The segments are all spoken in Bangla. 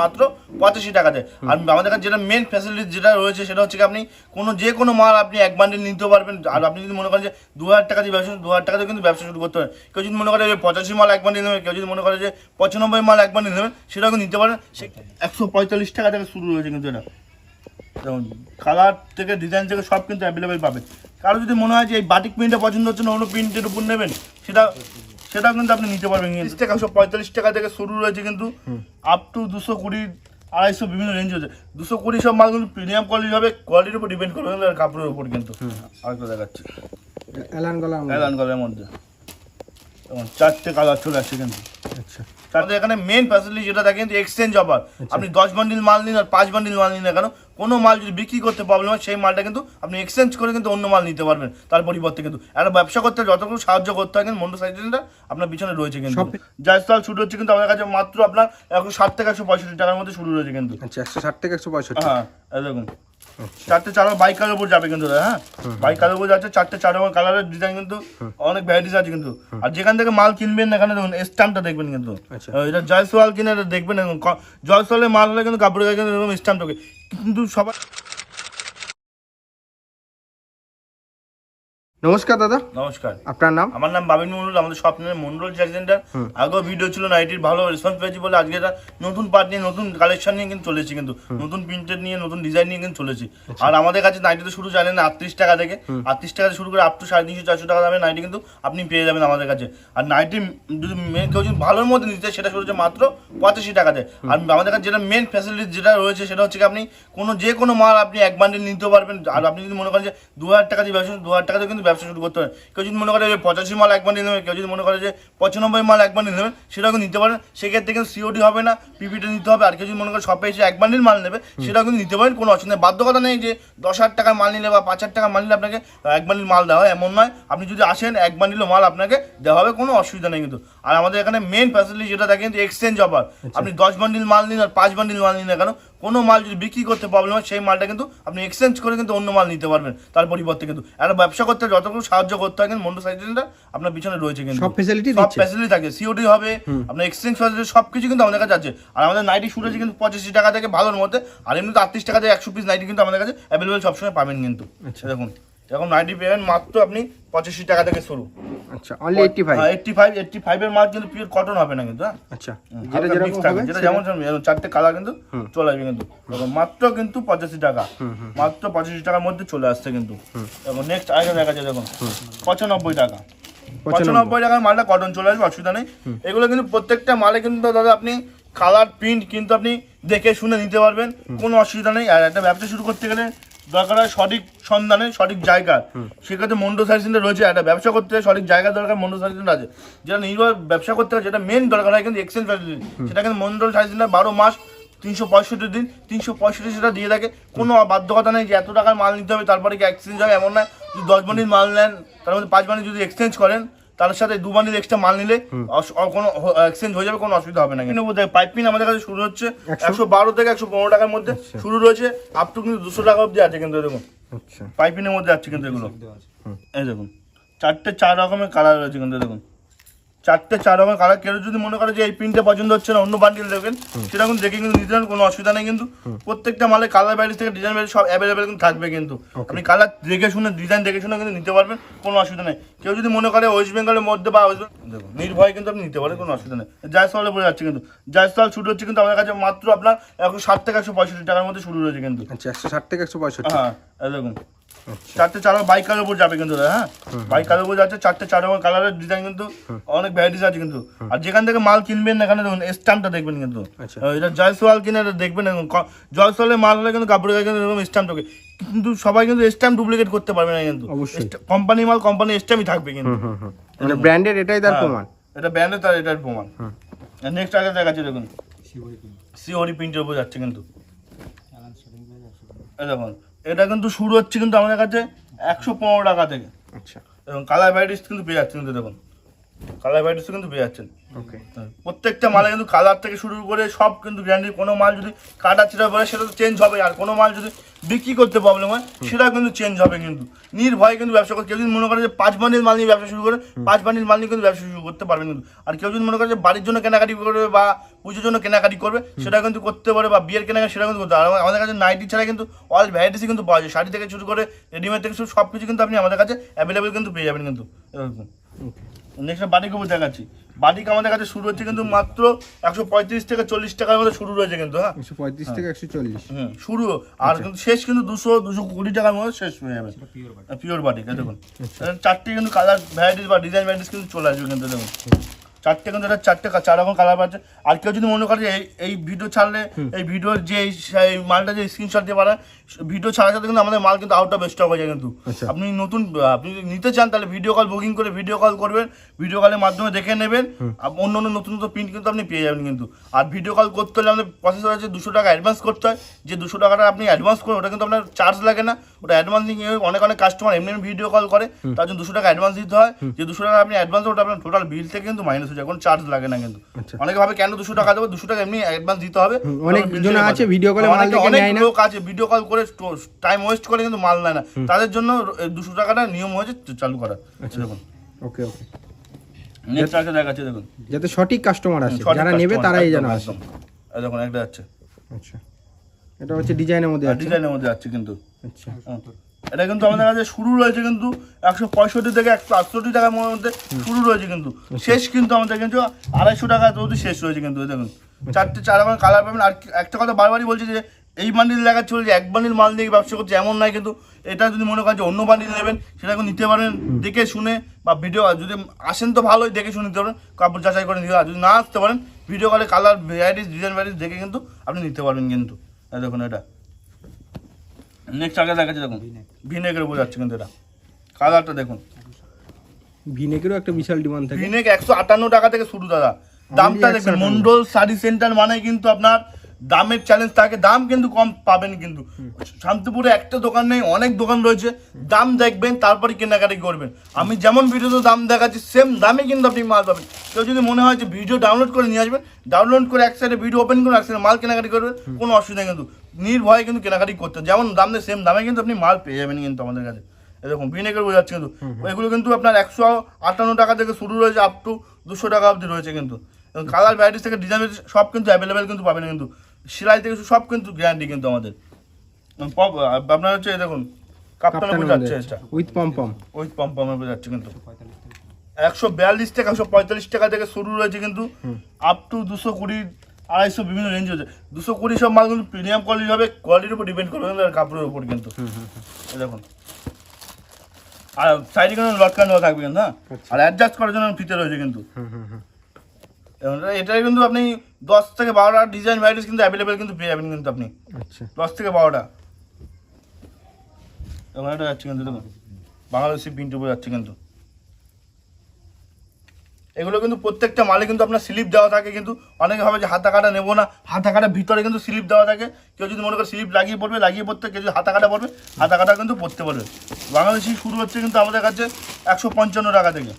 মাত্র পঁচাশি টাকাতে আর আমাদের কাছে যেটা মেন ফ্যাসিলিটি যেটা রয়েছে সেটা হচ্ছে কি আপনি কোনো যে কোনো মাল আপনি এক বান্ডিল নিতে পারবেন। আর আপনি যদি মনে করেন যে দু হাজার টাকা দিয়ে ব্যবসা দু হাজার টাকা দিয়ে কিন্তু ব্যবসা শুরু করতে পারেন। কেউ যদি মনে করে যে পঁচাশি মাল এক বান্ডিল নেবেন কেউ যদি মনে করে যে পঁচানব্বই মাল এক বান্ডিল নেবেন সেটাও কিন্তু নিতে পারেন। সে একশো পঁয়তাল্লিশ টাকা থেকে শুরু হয়েছে কিন্তু এটা। যেমন কালার থেকে ডিজাইন থেকে সব কিন্তু অ্যাভেলেবেল পাবেন। কারও যদি মনে হয় যে এই বাটিক প্রিন্টটা পছন্দ হচ্ছে না অন্য প্রিন্টের উপর নেবেন সেটা সেটাও কিন্তু আপনি নিতে পারবেন তিরিশ টাকা। একশো পঁয়তাল্লিশ টাকা থেকে শুরু রয়েছে কিন্তু আপ টু দুশো কুড়ি আড়াইশো বিভিন্ন রেঞ্জ হচ্ছে। দুশো কুড়ি সব মাল কিন্তু প্রিমিয়াম কোয়ালিটি হবে কোয়ালিটির উপর ডিপেন্ড করবে কিন্তু আর কাপড়ের উপর কিন্তু। আরেকটা দেখাচ্ছি। এলান গলার মধ্যে। অ্যালান মধ্যে। যেমন চারটে কালার চলে আসছে কিন্তু। তাদের এখানে মেন ফ্যাসিলিটি যেটা থাকে কিন্তু এক্সচেঞ্জ অফার আপনি দশ বান্ডিল মাল নিন আর পাঁচ বান্ডিল মাল নিন না কেন কোনো মাল যদি বিক্রি করতে প্রবলেম হয় সেই মালটা কিন্তু আপনি এক্সচেঞ্জ করে কিন্তু অন্য মাল নিতে পারবেন তার পরিবর্তে কিন্তু। একটা ব্যবসা করতে যতটুকু সাহায্য করতে হয় কিন্তু মন্ডল সাইকেলটা আপনার পিছনে রয়েছে কিন্তু। জয়স্থল শুরু হচ্ছে কিন্তু আমাদের কাছে মাত্র আপনার একশো ষাট থেকে একশো পঁয়ষট্টি টাকার মধ্যে শুরু রয়েছে কিন্তু। আচ্ছা একশো ষাট থেকে একশো পঁয়ষট্টি। হ্যাঁ দেখুন। চারটে চার বাইক কালার উপর যাবে কিন্তু হ্যাঁ? বাইক কালার উপর যাচ্ছে চারটে চার কালারের ডিজাইন কিন্তু অনেক ভ্যারাইটিস আছে কিন্তু। আর যেখান থেকে মাল কিনবেন না এখানে দেখুন স্ট্যাম্পটা দেখবেন কিন্তু। আচ্ছা। এটা জয়সওয়াল কিনে এটা দেখবেন জয়সওয়ালের মাল হলে কিন্তু কাপড়ের গায়ে কিন্তু এরকম স্ট্যাম্প থাকে কিন্তু সবার নমস্কার দাদা। নমস্কার। আপনার নাম? আমার নাম বাবিন মন্ডল আমাদের স্বপ্নের মন্ডল সেন্টার আগেও ভিডিও ছিল নাইটির ভালো রেসপন্স পেয়েছি বলে আজকে এটা নতুন পার্ট নিয়ে নতুন কালেকশন নিয়ে কিন্তু চলেছি কিন্তু নতুন প্রিন্টেড নিয়ে নতুন ডিজাইন নিয়ে কিন্তু চলেছি। আর আমাদের কাছে নাইটি তো শুরু জানেন আটত্রিশ টাকা থেকে। আটত্রিশ টাকা শুরু করে আপ টু সাড়ে তিনশো চারশো টাকা দামে নাইটি কিন্তু আপনি পেয়ে যাবেন আমাদের কাছে। আর নাইটি যদি মেন কেউ যদি ভালোর মধ্যে নিতে সেটা শুরু হচ্ছে মাত্র পঁচাশি টাকাতে। আর আমাদের কাছে যেটা মেন ফ্যাসিলিটি যেটা রয়েছে সেটা হচ্ছে আপনি কোনো যে কোনো মাল আপনি এক বান্ডিল নিতে পারবেন। আর আপনি যদি মনে করেন যে দু হাজার টাকা দিয়ে ব্যবসা দু হাজার টাকা দিয়ে কিন্তু ব্যবসা শুরু করতে পারেন কেউ যদি মনে করে যে পঁচাশি মাল একবার নিয়ে নেবেন কেউ যদি মনে করে যে পঁচানব্বই মাল একবার নিয়ে নেবেন সেটাও কিন্তু নিতে পারেন। সেক্ষেত্রে কিন্তু সিওডি হবে না পিপিটা নিতে হবে। আর কেউ যদি মনে করে শপে এসে একবার নিয়ে মাল নেবে সেটাও কিন্তু নিতে পারেন। কোনো অসুবিধা নেই। বাধ্যকতা নেই যে দশ হাজার টাকার মাল নিলে বা পাঁচ হাজার টাকার মাল নিলে আপনাকে এক বান্ডিল মাল দেওয়া হয়। এমন নয়। আপনি যদি আসেন এক বান্ডিলও মাল আপনাকে দেওয়া হবে। কোনো অসুবিধা নেই কিন্তু। আর আমাদের এখানে মেন ফ্যাসিলিটি যেটা থাকে কিন্তু এক্সচেঞ্জ অফার আপনি দশ বান্ডিল মাল নিন আর পাঁচ বান্ডিল মাল নিন না কেন কোনো মাল যদি বিক্রি করতে প্রবলেম হয় সেই মালটা কিন্তু আপনি এক্সচেঞ্জ করে কিন্তু অন্য মাল নিতে পারবেন। তার পরিবর্তে কিন্তু একটা ব্যবসা করতে যতটুকু সাহায্য করতে হয় কিন্তু মন্ডল সাইকেলটা আপনার পিছনে রয়েছে কিন্তু। সব facility সব ফ্যাসিলিটি থাকে সিওডি হবে আপনার এক্সচেঞ্জ ফ্যাসিলিটি সব কিছু কিন্তু আমাদের কাছে আছে। আর আমাদের নাইটি শুরু হয়েছে কিন্তু পঁচাশি টাকা থেকে ভালোর মধ্যে আর এমনিতে আটত্রিশ টাকা থেকে একশো পিস নাইটি কিন্তু আমাদের কাছে অ্যাভেলেবেল সবসময় পাবেন কিন্তু। আচ্ছা। দেখুন। নাইটি পেবেন মাত্র আপনি পঁচাশি টাকা থেকে শুরু। আচ্ছা অনলি মাল কিন্তু পিওর কটন হবে না কিন্তু হ্যাঁ? আচ্ছা যেটা যেটা যেরকম হবে যেটা যেমন চারটে কালার কিন্তু চলে আসবে কিন্তু। মাত্র কিন্তু পঁচাশি টাকা মাত্র পঁচাশি টাকার মধ্যে চলে আসছে কিন্তু। নেক্সট দেখা দেখুন পঁচানব্বই টাকা। পঁচানব্বই। টাকার মালটা কটন চলে আসবে অসুবিধা নেই। এগুলো কিন্তু প্রত্যেকটা মালে কিন্তু দাদা আপনি কালার প্রিন্ট কিন্তু আপনি দেখে শুনে নিতে পারবেন কোনো অসুবিধা নেই। আর একটা ব্যবসা শুরু করতে গেলে দরকার হয় সঠিক সন্ধানে সঠিক জায়গা। সেক্ষেত্রে মন্ডল সার্ভিস সেন্টার রয়েছে একটা ব্যবসা করতে গেলে সঠিক জায়গা দরকার মন্ডল সার্ভিস সেন্টার আছে। যেটা নির্ভর ব্যবসা করতে হয় যেটা মেন দরকার হয় কিন্তু এক্সচেঞ্জ ফ্যাসিলিটি সেটা কিন্তু মন্ডল সার্ভিস সেন্টার বারো মাস তিনশো পঁয়ষট্টি দিন তিনশো পঁয়ষট্টি সেটা দিয়ে থাকে। কোনো বাধ্যকতা নেই যে এত টাকার মাল নিতে হবে তারপরে কি এক্সচেঞ্জ হবে এমন নয় যদি দশ বান্ডিল মাল নেন তার মধ্যে পাঁচ বান্ডিল যদি এক্সচেঞ্জ করেন তার সাথে দু বান্ডিল এক্সট্রা মাল নিলে কোনো এক্সচেঞ্জ হয়ে যাবে কোনো অসুবিধা হবে না কিন্তু। পাইপিং আমাদের কাছে শুরু হচ্ছে একশো? বারো থেকে একশো পনেরো টাকার মধ্যে শুরু রয়েছে। আপ টু কিন্তু দুশো টাকা অবধি আছে কিন্তু এরকম। আচ্ছা। পাইপিনের মধ্যে আছে কিন্তু এগুলো। এই দেখুন। চারটে চার রকমের কালার রয়েছে কিন্তু দেখুন চারটে চার রকমের কালার কেউ যদি মনে করে যে এই প্রিন্টটা পছন্দ হচ্ছে না অন্য বান্ডিল দেখবেন সেটা কিন্তু দেখে কিন্তু নিতে কোনো অসুবিধা নেই কিন্তু প্রত্যেকটা মালে কালার ব্যারিজ থেকে ডিজাইন ব্যারিজ সব অ্যাভেলেবেল কিন্তু থাকবে কিন্তু। আপনি কালার দেখে শুনে ডিজাইন দেখে শুনে কিন্তু নিতে পারবেন কোনো অসুবিধা নেই। কেউ যদি মনে করে ওয়েস্ট বেঙ্গলের মধ্যে বা ওয়েস্ট দেখুন নির্ভয় কিন্তু আপনি নিতে পারেন কোনো অসুবিধা নেই। জয়সওয়ালে পড়ে যাচ্ছে কিন্তু জয়সওয়াল শুরু হচ্ছে কিন্তু আমাদের কাছে মাত্র আপনার একশো ষাট থেকে একশো পঁয়ষট্টি টাকার মধ্যে শুরু রয়েছে কিন্তু। আচ্ছা একশো ষাট থেকে একশো পঁয়ষট্টি। হ্যাঁ। দেখুন। আচ্ছা। চারটে চার বাইক কালার উপর যাবে কিন্তু হ্যাঁ? বাইক কালার উপর যাচ্ছে চারটে চার রকম কালারের ডিজাইন কিন্তু অনেক ভ্যারাইটিস আছে কিন্তু। আর যেখান থেকে মাল কিনবেন না এখানে দেখুন স্ট্যাম্পটা দেখবেন কিন্তু। আচ্ছা। এটা জয়সওয়াল কিনে এটা দেখবেন ক- জয়সওয়ালের মাল হলে কিন্তু কাপড়ের গায়ে কিন্তু এরকম স্ট্যাম্প থাকে কিন্তু সবাই কিন্তু স্ট্যাম্প ডুপ্লিকেট করতে পারবে না কিন্তু। কোম্পানি মাল কোম্পানি স্ট্যাম্পই থাকবে কিন্তু। মানে ব্র্যান্ডের এটাই তার হ্যাঁ, প্রমাণ। এটা ব্র্যান্ডের তার এটার প্রমাণ। নেক্সট আগে দেখাচ্ছি দেখুন। সিওরি প্রিন্টের উপর যাচ্ছে কিন্তু। এই দেখুন এটা কিন্তু শুরু হচ্ছে কিন্তু আমাদের কাছে একশো পনেরো টাকা থেকে। আচ্ছা। এবং কালার ভ্যারাইটিস কিন্তু পেয়ে যাচ্ছে কিন্তু দেখুন। কালার ভ্যারাইটিসও কিন্তু পেয়ে যাচ্ছেন। ওকে। প্রত্যেকটা মালে কিন্তু কালার থেকে শুরু করে সব কিন্তু গ্যারান্টি কোনো মাল যদি কাটা ছিঁড়া পড়ে সেটা তো চেঞ্জ হবে আর কোনো মাল যদি বিক্রি করতে প্রবলেম হয় সেটা কিন্তু চেঞ্জ হবে কিন্তু। নির্ভয় কিন্তু ব্যবসা করে কেউ যদি মনে করে যে পাঁচ বান্ডিল মাল নিয়ে ব্যবসা শুরু করে পাঁচ বান্ডিল মাল নিয়ে কিন্তু ব্যবসা শুরু করতে পারবে কিন্তু। আর কেউ যদি মনে করে যে বাড়ির জন্য কেনাকাটি করবে বা পুজোর জন্য কেনাকাটি করবে সেটা কিন্তু করতে পারে বা বিয়ের কেনাকাটি সেটা কিন্তু করতে পারে। আমাদের কাছে নাইটি ছাড়া কিন্তু অল ভ্যারাইটিসই কিন্তু পাওয়া যায়। শাড়ি থেকে শুরু করে রেডিমেড থেকে শুরু সব কিছু কিন্তু আপনি আমাদের কাছে অ্যাভেলেবেল কিন্তু পেয়ে যাবেন কিন্তু। এরকম। ওকে নেক্সট বাটিক উপর দেখাচ্ছি। বাটিক আমাদের কাছে শুরু হচ্ছে কিন্তু মাত্র একশো পঁয়ত্রিশ থেকে চল্লিশ টাকার মধ্যে শুরু রয়েছে কিন্তু হ্যাঁ? একশো পঁয়ত্রিশ থেকে একশো চল্লিশ। হ্যাঁ শুরু। আর কিন্তু শেষ কিন্তু দুশো দুশো কুড়ি টাকার মধ্যে শেষ হয়ে যাবে। পিওর বাটিক দেখুন। চারটি চারটে কিন্তু কালার ভ্যারাইটিস বা ডিজাইন ভ্যারাইটিস কিন্তু চলে আসবে কিন্তু দেখুন। চারটে কিন্তু এটা চারটে চার রকম কালার পাচ্ছে। আর কেউ যদি মনে করে যে এই এই ভিডিও ছাড়লে এই ভিডিওর যে এই মালটা যে স্ক্রিনশট দিয়ে পাঠায় ভিডিও ছাড়ার সাথে কিন্তু আমাদের মাল কিন্তু আউট অফ স্টক হয়ে যায় কিন্তু। আচ্ছা। আপনি নতুন আপনি যদি নিতে চান তাহলে ভিডিও কল বুকিং করে ভিডিও কল করবেন ভিডিও কলের মাধ্যমে দেখে নেবেন। অন্য অন্য নতুন নতুন প্রিন্ট কিন্তু আপনি পেয়ে যাবেন কিন্তু। আর ভিডিও কল করতে হলে আমাদের প্রসেস আছে দুশো টাকা অ্যাডভান্স করতে হয়। যে দুশো টাকাটা আপনি অ্যাডভান্স করুন ওটা কিন্তু আপনার চার্জ লাগে না। ওটা অ্যাডভান্স নিয়ে অনেক অনেক কাস্টমার এমনি ভিডিও কল করে তার জন্য দুশো টাকা অ্যাডভান্স দিতে হয়। যে দুশো টাকা আপনি অ্যাডভান্স ওটা আপনার টোটাল বিল থেকে কিন্তু মাইনাস হয়ে যায় কোনো চার্জ লাগে না কিন্তু। আচ্ছা। অনেকে ভাবে কেন দুশো টাকা দেবো? দুশো টাকা এমনি অ্যাডভান্স দিতে হবে? অনেক জন আছে call এ মাল অনেক লোক আছে ভিডিও কল করে টাইম ওয়েস্ট করে কিন্তু মাল নেয় না। তাদের জন্য দুশো টাকাটা নিয়ম হয়েছে চালু করা আচ্ছা। দেখুন। ওকে ওকে। নেক্সট আগে দেখাচ্ছে দেখুন। যাতে সঠিক কাস্টমার আসে। যারা নেবে তারাই আসে। দেখুন একটা যাচ্ছে। আচ্ছা। এটা হচ্ছে ডিজাইনের মধ্যে আছে ডিজাইনের মধ্যে যাচ্ছে কিন্তু। আচ্ছা। হ্যাঁ। এটা কিন্তু আমাদের কাছে শুরু রয়েছে কিন্তু একশো পঁয়ষট্টি থেকে একশো আটষট্টি টাকার মধ্যে শুরু রয়েছে কিন্তু। শেষ কিন্তু আমাদের কিন্তু আড়াইশো টাকা অবধি শেষ রয়েছে কিন্তু দেখুন। চারটে, চার রকম কালার পাবেন আর একটা কথা বারবারই বলছি যে, এই বান্ডিল দেখাচ্ছে বলে যে, এক বান্ডিল মাল নিয়ে ব্যবসা করছে এমন নয় কিন্তু, এটা যদি মনে করেন যে অন্য বান্ডিল নেবেন, সেটা কিন্তু নিতে পারেন, দেখে শুনে বা ভিডিও যদি আসেন তো ভালোই, দেখে শুনে নিতে পারেন, কাপড় যাচাই করে নিতে। যদি না আসতে পারেন ভিডিও কলে কালার ভ্যারাইটিস ডিজাইন ভ্যারাইটিস দেখে কিন্তু আপনি নিতে পারবেন কিন্তু। দেখুন এটা। নেক্সট আগে দেখাচ্ছি দেখুন। ভিনেকের উপর যাচ্ছে কিন্তু এটা। কালারটা দেখুন। ভিনেকেরও একটা বিশাল ডিমান্ড থাকে। ভিনেক একশো আটান্ন টাকা থেকে শুরু দাদা। দামটা দেখবেন মন্ডল শাড়ি সেন্টার মানে কিন্তু আপনার দামের চ্যালেঞ্জ থাকে দাম কিন্তু কম পাবেন কিন্তু। শান্তিপুরে একটা দোকান নেই অনেক দোকান রয়েছে। দাম দেখবেন তারপরে কেনাকাটি করবেন। আমি যেমন ভিডিওতে দাম দেখাচ্ছি সেম দামে কিন্তু আপনি মাল পাবেন। কেউ যদি মনে হয় যে ভিডিও ডাউনলোড করে নিয়ে আসবেন ডাউনলোড করে এক সাইডে ভিডিও ওপেন করে এক সাইডে মাল কেনাকাটি করবেন কোনো অসুবিধা কিন্তু নির্ভয়ে কিন্তু কেনাকাটি করতে। যেমন দাম দেয় সেম দামে কিন্তু আপনি মাল পেয়ে যাবেন কিন্তু আমাদের কাছে। এরকম ভিনেগার বোঝাচ্ছে কিন্তু। এগুলো কিন্তু আপনার একশো আটান্ন টাকা থেকে শুরু রয়েছে আপ টু দুশো টাকা অবধি রয়েছে কিন্তু। কালার ভ্যারাইটিস থেকে ডিজাইন সব কিন্তু অ্যাভেলেবেল কিন্তু পাবেন কিন্তু। সেলাই থেকে সব কিন্তু গ্যারান্টি কিন্তু আমাদের। পপ আপনার হচ্ছে দেখুন কাপ্তানের এটা। উইথ পাম্পে কিন্তু। একশো বিয়াল্লিশ থেকে একশো পঁয়তাল্লিশ টাকা থেকে শুরু রয়েছে কিন্তু আপ টু দুশো কুড়ি আড়াইশো বিভিন্ন রেঞ্জ হচ্ছে দুশো কুড়ি সব মাল কিন্তু প্রিমিয়াম কোয়ালিটি হবে কোয়ালিটির উপর ডিপেন্ড করবে কিন্তু আর কাপড়ের উপর কিন্তু। দেখুন। আর সাইডে কিন্তু লটকান থাকবে কিন্তু হ্যাঁ আর অ্যাডজাস্ট করার জন্য ফিতে রয়েছে কিন্তু। এটাই কিন্তু আপনি দশ থেকে বারোটা ডিজাইন ভ্যারাইটিস কিন্তু অ্যাভেলেবেল কিন্তু পেয়ে যাবেন কিন্তু আপনি। আচ্ছা। দশ থেকে বারোটা। এবং এটা যাচ্ছে কিন্তু দেখুন। বাংলাদেশি প্রিন্ট উপরে যাচ্ছে কিন্তু। এগুলো কিন্তু প্রত্যেকটা মালে কিন্তু আপনার স্লিপ দেওয়া থাকে কিন্তু অনেকে ভাবে যে হাতা কাটা নেব না হাতা কাটা ভিতরে কিন্তু স্লিপ দেওয়া থাকে। কেউ যদি মনে করে স্লিপ লাগিয়ে পড়বে লাগিয়ে পড়তে কেউ যদি হাতা কাটা পড়বে হাতা কাটা কিন্তু পড়তে পারবে। বাংলাদেশি শুরু হচ্ছে কিন্তু আমাদের কাছে একশো পঞ্চান্ন টাকা থেকে।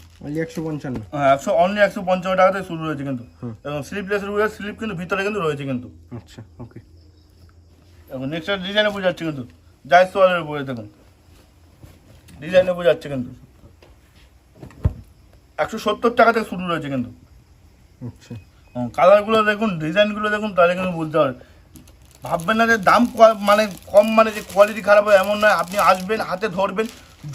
একশো পঞ্চান্ন। হ্যাঁ একশো অনলি একশো পঞ্চান্ন টাকা থেকে শুরু রয়েছে কিন্তু। এবং স্লিপলেস স্লিপ কিন্তু ভিতরে কিন্তু রয়েছে কিন্তু। আচ্ছা ওকে এবং নেক্সট ডিজাইনে বোঝাচ্ছে কিন্তু। জায়সওয়ালের উপরে দেখুন। ডিজাইনে বোঝাচ্ছে কিন্তু। একশো সত্তর টাকা থেকে শুরু রয়েছে কিন্তু। আচ্ছা। কালারগুলো দেখুন ডিজাইনগুলো দেখুন তাহলে কিন্তু বুঝতে হবে ভাববেন না যে দাম মানে কম মানে যে কোয়ালিটি খারাপ হয় এমন নয়। আপনি আসবেন হাতে ধরবেন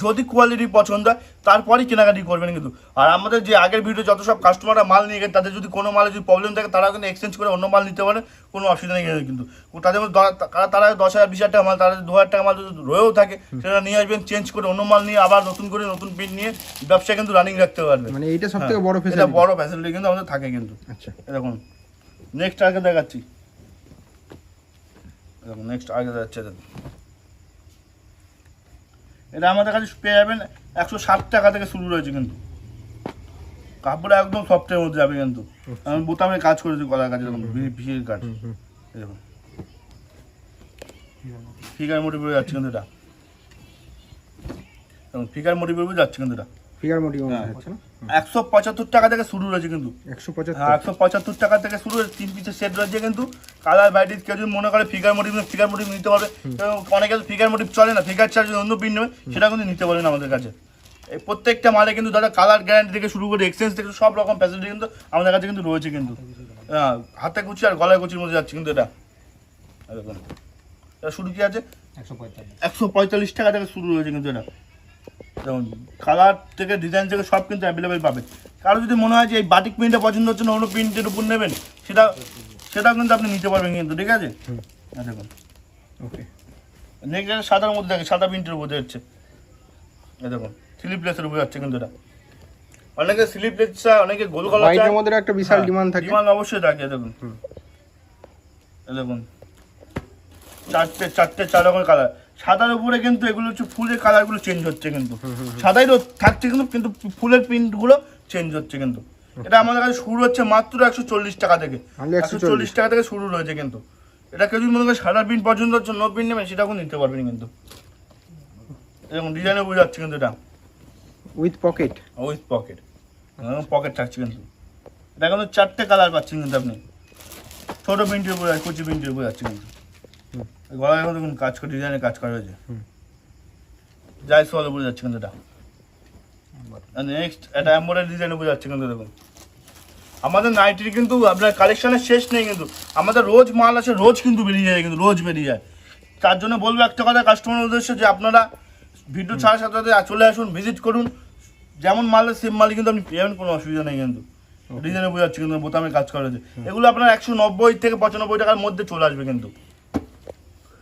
যদি কোয়ালিটি পছন্দ হয় তারপরেই কেনাকাটি করবেন কিন্তু। আর আমাদের যে আগের ভিডিও যত সব কাস্টমাররা মাল নিয়ে গেছে তাদের যদি কোনো মালে যদি প্রবলেম থাকে তারা কিন্তু এক্সচেঞ্জ করে অন্য মাল নিতে পারে কোনো অসুবিধা নেই কিন্তু। তাদের মধ্যে তারা তারা দশ হাজার বিশ হাজার টাকা মাল তারা দু হাজার টাকা মাল যদি রয়েও থাকে সেটা নিয়ে আসবেন চেঞ্জ করে অন্য মাল নিয়ে আবার নতুন করে নতুন প্রিন্ট নিয়ে ব্যবসা কিন্তু রানিং রাখতে পারবে। মানে এইটা সব থেকে বড় এটা ফেসিলিটি বড় ফ্যাসিলিটি কিন্তু আমাদের থাকে কিন্তু। আচ্ছা। এরকম। নেক্সট আগে দেখাচ্ছি। এরকম নেক্সট আগে দেখাচ্ছে। দেখুন। এটা আমাদের কাছে পেয়ে যাবেন একশো ষাট টাকা থেকে শুরু রয়েছে কিন্তু। কাপড় একদম সফটের মধ্যে যাবে কিন্তু। আমি বোতামে কাজ করেছি গলার কাছে দেখুন ভিড় কাজ। এরকম ফিগার মোটিভে যাচ্ছে কিন্তু এটা। ফিগার মোটিভে যাচ্ছে কিন্তু এটা। ফিগার মোটিভ হ্যাঁ। হচ্ছে না? একশো পঁচাত্তর টাকা থেকে শুরু রয়েছে কিন্তু। একশো হ্যাঁ পঁচাত্তর একশো পঁচাত্তর টাকা থেকে শুরু হয়েছে তিন পিসের সেট রয়েছে কিন্তু। কালার ভ্যারাইটিস কেউ যদি মনে করে ফিগার মোটিভ ফিগার মোটিভ নিতে পারবে অনেকে ফিগার মোটিভ চলে না ফিগার চার্জ অন্য পিন নেবে সেটা কিন্তু নিতে পারবেন আমাদের কাছে। এই প্রত্যেকটা মালে কিন্তু দাদা কালার গ্যারান্টি থেকে শুরু করে এক্সচেঞ্জ থেকে সব রকম ফ্যাসিলিটি কিন্তু আমাদের কাছে কিন্তু রয়েছে কিন্তু। হ্যাঁ হাতে কুচি আর গলায় কুচির মধ্যে যাচ্ছে কিন্তু এটা। এটা শুরু কি আছে? একশো পঁয়তাল্লিশ। টাকা থেকে শুরু রয়েছে কিন্তু এটা। যেমন কালার থেকে ডিজাইন থেকে সব কিন্তু অ্যাভেলেবেল পাবে। কারও যদি মনে হয় যে এই বাটিক প্রিন্টটা পছন্দ হচ্ছে না অন্য প্রিন্টের উপর নেবেন সেটা সেটাও কিন্তু আপনি নিতে পারবেন কিন্তু ঠিক আছে? হ্যাঁ দেখুন। ওকে। নেক্সট সাদার মধ্যে দেখে সাদা প্রিন্টের উপর হচ্ছে দেখুন স্লিপলেসের উপরে যাচ্ছে কিন্তু এটা। অনেকে স্লিপলেস অনেকে গোল কলার হোয়াইটের মধ্যে একটা বিশাল হ্যাঁ, ডিমান্ড থাকে। ডিমান্ড অবশ্যই থাকে দেখুন। দেখুন। চারটে চারটে চার রকমের কালার সাদার উপরে কিন্তু এগুলো হচ্ছে ফুলের কালারগুলো চেঞ্জ হচ্ছে কিন্তু। সাদাই তো থাকছে কিন্তু কিন্তু ফুলের প্রিন্টগুলো চেঞ্জ হচ্ছে কিন্তু। এটা আমাদের কাছে শুরু হচ্ছে মাত্র একশো চল্লিশ টাকা থেকে। একশো চল্লিশ। টাকা থেকে শুরু রয়েছে কিন্তু। এটা কেউ যদি মনে করে সাদা প্রিন্ট পছন্দ হচ্ছে নো প্রিন্ট নেবেন সেটাও নিতে পারবেন কিন্তু। এরকম ডিজাইনে বোঝা যাচ্ছে কিন্তু এটা। With pocket with pocket pocket থাকছে কিন্তু। এটা কিন্তু চারটে কালার পাচ্ছেন কিন্তু আপনি। ছোট প্রিন্টের উপরে কুচি প্রিন্টের উপরে যাচ্ছে কিন্তু। গলায় দেখুন কাজ করে ডিজাইনে কাজ করা হয়েছে। যাই সোয়াল উপরে যাচ্ছে কিন্তু এটা। নেক্সট এটা এম্বয়ডারি ডিজাইন উপরে কিন্তু দেখুন। আমাদের নাইটির কিন্তু আপনার কালেকশনের শেষ নেই কিন্তু। আমাদের রোজ মাল আছে রোজ কিন্তু বেরিয়ে যায় কিন্তু রোজ বেরিয়ে যায়। তার জন্য বলব একটা কথা কাস্টমার উদ্দেশ্যে যে আপনারা ভিডিও ছাড়ার সাথে সাথে চলে আসুন ভিজিট করুন। যেমন মাল সেম মালই কিন্তু আপনি পেয়ে কোনো অসুবিধা নেই কিন্তু। ডিজাইনে বোঝাচ্ছে কিন্তু বোতামে কাজ করা হয়েছে। এগুলো আপনার একশো নব্বই থেকে পঁচানব্বই টাকার মধ্যে চলে আসবে কিন্তু।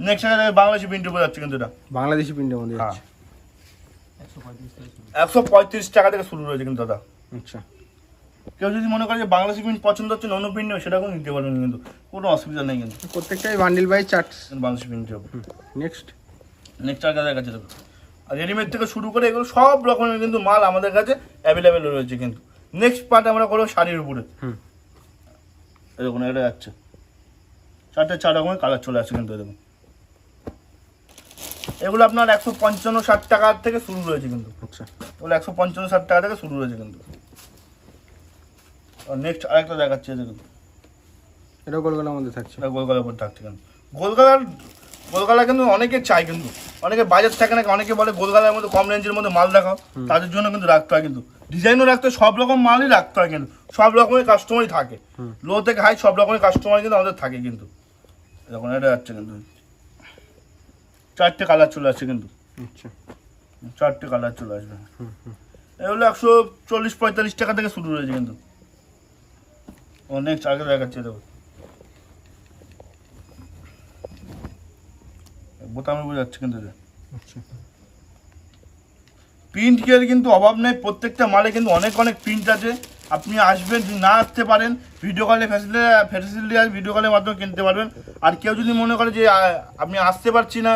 নেক্সট বাংলাদেশি প্রিন্টে বোঝাচ্ছে কিন্তু এটা। বাংলাদেশি প্রিন্টের মধ্যে হ্যাঁ। একশো পঁয়ত্রিশ টাকা থেকে শুরু রয়েছে কিন্তু দাদা। আচ্ছা। কেউ যদি মনে করে যে বাংলাদেশি প্রিন্ট পছন্দ হচ্ছে অন্য প্রিন্ট নেবে সেটাকেও নিতে পারবেন কিন্তু। কোনো অসুবিধা নেই কিন্তু। প্রত্যেকটাই বান্ডিল বাই চার্ট বাংলাদেশি প্রিন্টের নেক্সট নেক্সট আর কাছে কাছে দেখুন। আর রেডিমেড থেকে শুরু করে এগুলো সব রকমের কিন্তু মাল আমাদের কাছে অ্যাভেলেবেল রয়েছে কিন্তু। নেক্সট পার্ট আমরা করব শাড়ির উপরে। হুম। দেখুন এটা যাচ্ছে। চারটে চার রকমের কালার চলে আসছে কিন্তু দেখুন। এগুলো আপনার একশো পঞ্চান্ন ষাট টাকা থেকে শুরু রয়েছে কিন্তু। আচ্ছা। এগুলো একশো পঞ্চান্ন ষাট টাকা থেকে শুরু রয়েছে কিন্তু। নেক্সট আরেকটা দেখাচ্ছে দেখুন এটাও কলকাতার মধ্যে থাকছে। এটা গোলগালার উপর থাকছে কিন্তু। গোলগালার গোলগালা কিন্তু অনেকে চাই কিন্তু। অনেকে বাজার থাকে না অনেকে বলে গোলগালার মধ্যে কম রেঞ্জের মধ্যে মাল দেখাও। তাদের জন্য কিন্তু রাখতে হয় কিন্তু। ডিজাইনও রাখতে হয় সব রকম মালই রাখতে হয় কিন্তু। সব রকমের কাস্টমারই থাকে। লো থেকে হাই সব রকমের কাস্টমার কিন্তু আমাদের থাকে কিন্তু। এরকম এটা যাচ্ছে কিন্তু। চারটে কালার চলে আসছে কিন্তু। আচ্ছা। চারটে কালার চলে আসবে। এগুলো একশো চল্লিশ পঁয়তাল্লিশ টাকা থেকে শুরু হয়েছে কিন্তু। অনেক আগে দেখাচ্ছে দেখো। বোতামে বোঝাচ্ছে কিন্তু। আচ্ছা। প্রিন্ট কেয়ার কিন্তু অভাব নেই প্রত্যেকটা মালে কিন্তু অনেক অনেক প্রিন্ট আছে। আপনি আসবেন যদি না আসতে পারেন ভিডিও কলে ফ্যাসিলিটি ফ্যাসিলিটি আছে ভিডিও কলের মাধ্যমে কিনতে পারবেন। আর কেউ যদি মনে করে যে আমি আসতে পারছি না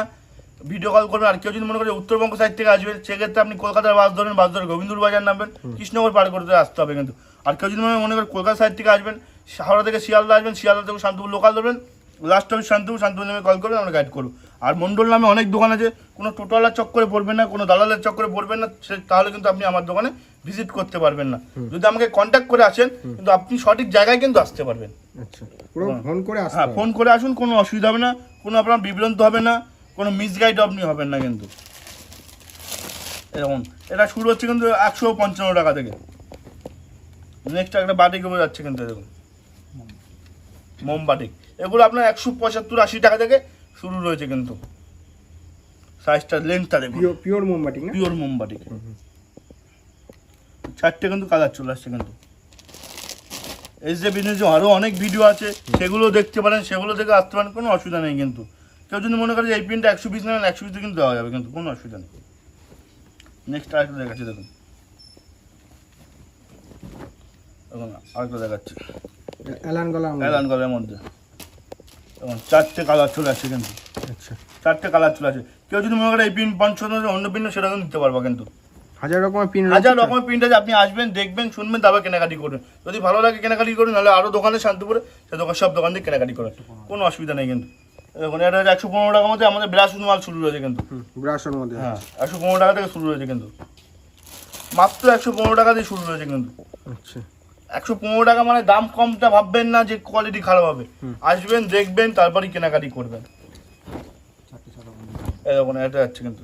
ভিডিও কল করবেন। আর কেউ যদি মনে করে উত্তরবঙ্গ সাইড থেকে আসবেন সেক্ষেত্রে আপনি কলকাতার বাস ধরেন বাস ধরে গোবিন্দপুর বাজার নামবেন। কৃষ্ণনগর পার করতে আসতে হবে কিন্তু। আর কেউ যদি মনে- করে কলকাতা সাইড থেকে আসবেন হাওড়া থেকে শিয়ালদা আসবেন শিয়ালদা থেকে শান্তিপুর লোকাল ধরবেন লাস্ট অফিস শান্তিপুর শান্তিপুর নামে কল করবেন আমরা গাইড করব। আর মন্ডল নামে অনেক দোকান আছে কোনো টোটালার চক্করে পড়বেন না কোনো দালালের চক্করে পড়বেন না সে তাহলে কিন্তু আপনি আমার দোকানে ভিজিট করতে পারবেন না। যদি আমাকে কন্ট্যাক্ট করে আসেন কিন্তু আপনি সঠিক জায়গায় কিন্তু আসতে পারবেন। আচ্ছা। ফোন করে আসতে হ্যাঁ ফোন করে আসুন কোনো অসুবিধা হবে না কোনো আপনার বিভ্রান্ত হবে না। কোনো মিসগাইড আপনি হবেন না কিন্তু। এরকম। এটা শুরু হচ্ছে কিন্তু একশো পঞ্চান্ন টাকা থেকে। নেক্সট একটা বাটিক উপরে যাচ্ছে কিন্তু এরকম। মোমবাটিক এগুলো আপনার একশো পঁচাত্তর আশি টাকা থেকে শুরু রয়েছে কিন্তু। সাইজটা লেন্থটা দেখুন। পিওর না? পিওর মোমবাটিক চারটে কিন্তু কালার চলে আসছে কিন্তু। এস যে বিজনেস আরও অনেক ভিডিও আছে। সেগুলো দেখতে পারেন সেগুলো থেকে আসতে পারেন কোনো অসুবিধা নেই কিন্তু। কেউ যদি মনে করে যে এই পিনটা একশো পিস নেবেন একশো পিসে কিন্তু দেওয়া যাবে কিন্তু কোনো অসুবিধা নেই। নেক্সট আরেকটা দেখাচ্ছি দেখুন। দেখুন আরেকটা দেখাচ্ছি। অ্যালান গলা অ্যালান গলের মধ্যে। দেখুন চারটে কালার চলে আসছে কিন্তু। আচ্ছা। চারটে কালার চলে আসে কেউ যদি মনে করে এই পিন অন্য পিন সেটা কিন্তু নিতে পারব কিন্তু। হাজার রকমের পিন হাজার রকমের আপনি আসবেন দেখবেন শুনবেন তারপর কেনাকাটি করবেন। যদি ভালো লাগে কেনাকাটি করুন নাহলে আরও দোকানে শান্তিপুরে সে দোকান সব দোকান থেকে কেনাকাটি করেন। কোনো অসুবিধা নেই কিন্তু। দেখুন এটা হচ্ছে একশো পনেরো টাকার মধ্যে আমাদের ব্রাশ মাল শুরু রয়েছে কিন্তু। ব্রাশের মধ্যে হ্যাঁ একশো পনেরো টাকা থেকে শুরু রয়েছে কিন্তু। মাত্র একশো পনেরো টাকা দিয়ে শুরু হয়েছে কিন্তু। আচ্ছা। একশো পনেরো টাকা মানে দাম কমটা ভাববেন না যে কোয়ালিটি খারাপ হবে। আসবেন দেখবেন তারপরেই কেনাকাটি করবেন। দেখুন এটা যাচ্ছে কিন্তু।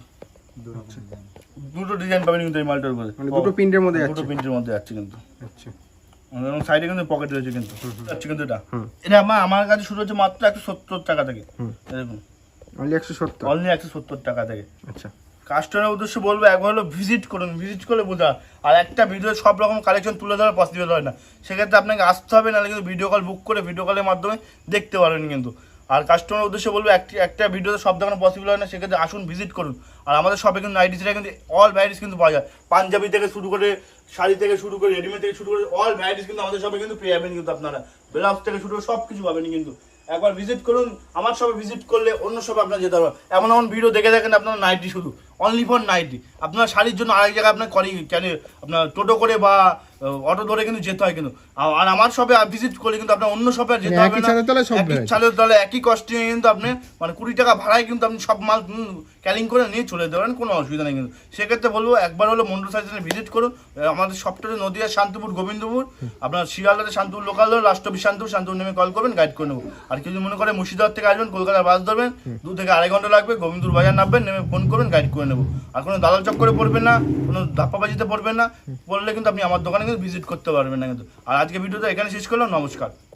দুটো ডিজাইন পাবেন কিন্তু এই মালটার উপরে। মানে দুটো প্রিন্টের মধ্যে দুটো প্রিন্টের মধ্যে যাচ্ছে কিন্তু। আচ্ছা। এবং সাইডে কিন্তু পকেট রয়েছে কিন্তু। যাচ্ছে কিন্তু এটা। এটা আমার আমার কাছে শুরু হচ্ছে মাত্র একশো সত্তর টাকা থেকে। অনলি একশো সত্তর? অনলি একশো সত্তর টাকা থেকে। আচ্ছা। কাস্টমারের উদ্দেশ্যে বলব একবার হলো ভিজিট করুন ভিজিট করলে বোঝা আর একটা ভিডিও সব রকম কালেকশন তুলে ধরা পসিবল হয় না। সেক্ষেত্রে আপনাকে আসতে হবে নাহলে কিন্তু ভিডিও কল বুক করে ভিডিও কলের মাধ্যমে দেখতে পারবেন কিন্তু। আর কাস্টমারের উদ্দেশ্যে বলব একটি একটা ভিডিওতে সব দেখানো পসিবল হয় না সেক্ষেত্রে আসুন ভিজিট করুন। আর আমাদের শপে কিন্তু নাইটিসটা কিন্তু অল ভ্যারাইটিস কিন্তু পাওয়া যায়। পাঞ্জাবি থেকে শুরু করে শাড়ি থেকে শুরু করে রেডিমেড থেকে শুরু করে অল ভ্যারাইটিস কিন্তু আমাদের সবাই কিন্তু পেয়ে যাবেন কিন্তু আপনারা। ব্লাউজ থেকে শুরু করে সব কিছু পাবেন কিন্তু। একবার ভিজিট করুন, আমার সবে ভিজিট করলে অন্য সবে আপনার যেতে হবে। এমন এমন ভিডিও দেখে দেখেন আপনার নাইটি শুধু। অনলি ফর নাইটি আপনার শাড়ির জন্য আরেক জায়গায় আপনার করি কেন আপনার টোটো করে বা অটো ধরে কিন্তু যেতে হয় কিন্তু। আর আমার শপে ভিজিট করলে কিন্তু আপনার অন্য শপে যেতে হবে না। ছাদের একই। চালের তলে একই কস্টিং কিন্তু আপনি মানে কুড়ি টাকা ভাড়ায় কিন্তু আপনি সব মাল ক্যারিং করে নিয়ে চলে যেতে পারেন কোনো অসুবিধা নেই কিন্তু। সেক্ষেত্রে বলব একবার হলো মন্ডল সাইজনে ভিজিট করুন। আমাদের সপ্তাহে নদিয়া শান্তিপুর গোবিন্দপুর। আপনার শিয়ালদাতে শান্তিপুর লোকাল অফিস শান্তিপুর শান্তিপুর নেমে কল করবেন গাইড করে নেব। আর কিছু মনে করে মুর্শিদাবাদ থেকে আসবেন কলকাতার বাস ধরবেন দু থেকে আড়াই ঘণ্টা লাগবে গোবিন্দপুর বাজার নামবেন নেমে ফোন করবেন গাইড করে নেব। আর কোনো দালাল চক্করে পড়বেন না কোনো ধাপ্পাবাজিতে পড়বেন না পড়লে কিন্তু আপনি আমার দোকানে কিন্তু ভিজিট করতে পারবেন না কিন্তু। আর আজকে ভিডিওটা এখানে শেষ করলাম নমস্কার।